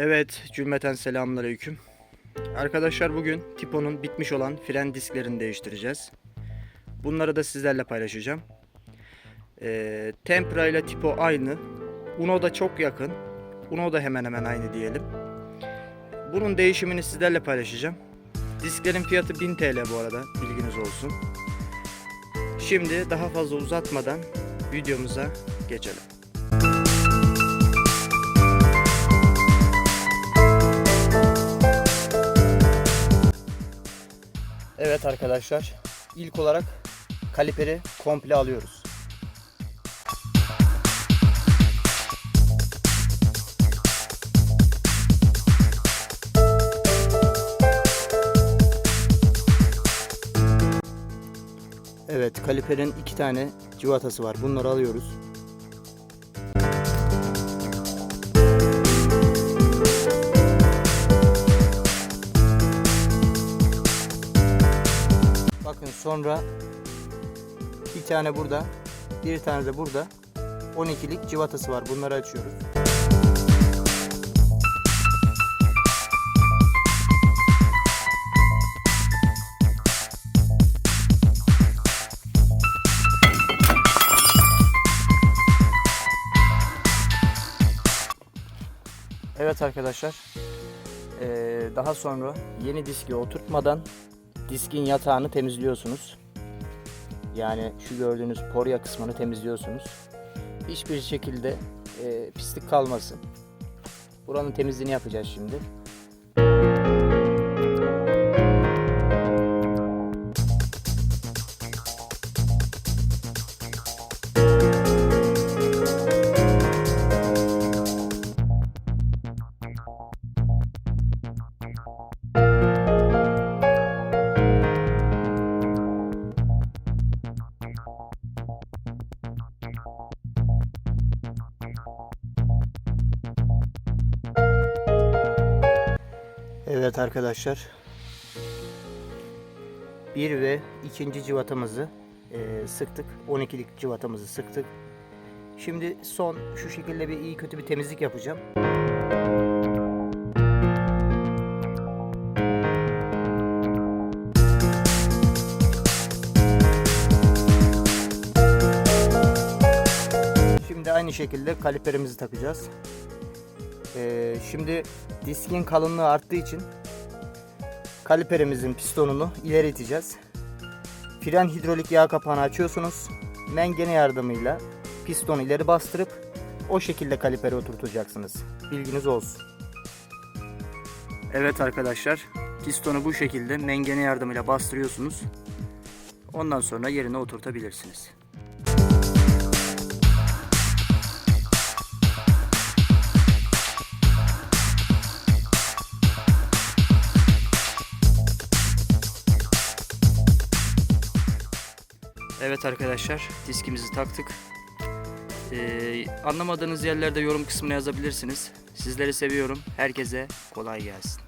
Evet, cümleten selamünaleyküm. Arkadaşlar bugün Tipo'nun bitmiş olan fren disklerini değiştireceğiz. Bunları da sizlerle paylaşacağım. Ee, Tempra ile Tipo aynı. Uno da çok yakın. Uno da hemen hemen aynı diyelim. Bunun değişimini sizlerle paylaşacağım. Disklerin fiyatı 1000 TL bu arada, bilginiz olsun. Şimdi daha fazla uzatmadan videomuza geçelim. Evet arkadaşlar, ilk olarak kaliperi komple alıyoruz. Evet, kaliperin iki tane civatası var. Bunları alıyoruz. Bakın sonra bir tane burada, bir tane de burada 12'lik civatası var. Bunları açıyoruz. Evet arkadaşlar. Daha sonra yeni diski oturtmadan diskin yatağını temizliyorsunuz. Yani şu gördüğünüz porya kısmını temizliyorsunuz. Hiçbir şekilde e, pislik kalmasın. Buranın temizliğini yapacağız şimdi. Evet arkadaşlar. Bir ve ikinci civatamızı e, sıktık. 12'lik civatamızı sıktık. Şimdi son şu şekilde bir iyi kötü bir temizlik yapacağım. Şimdi aynı şekilde kaliperimizi takacağız. Ee, şimdi diskin kalınlığı arttığı için kaliperimizin pistonunu ileri iteceğiz. Fren hidrolik yağ kapağını açıyorsunuz. Mengene yardımıyla pistonu ileri bastırıp o şekilde kaliperi oturtacaksınız. Bilginiz olsun. Evet arkadaşlar, pistonu bu şekilde mengene yardımıyla bastırıyorsunuz. Ondan sonra yerine oturtabilirsiniz. Evet arkadaşlar diskimizi taktık. Ee, anlamadığınız yerlerde yorum kısmına yazabilirsiniz. Sizleri seviyorum. Herkese kolay gelsin.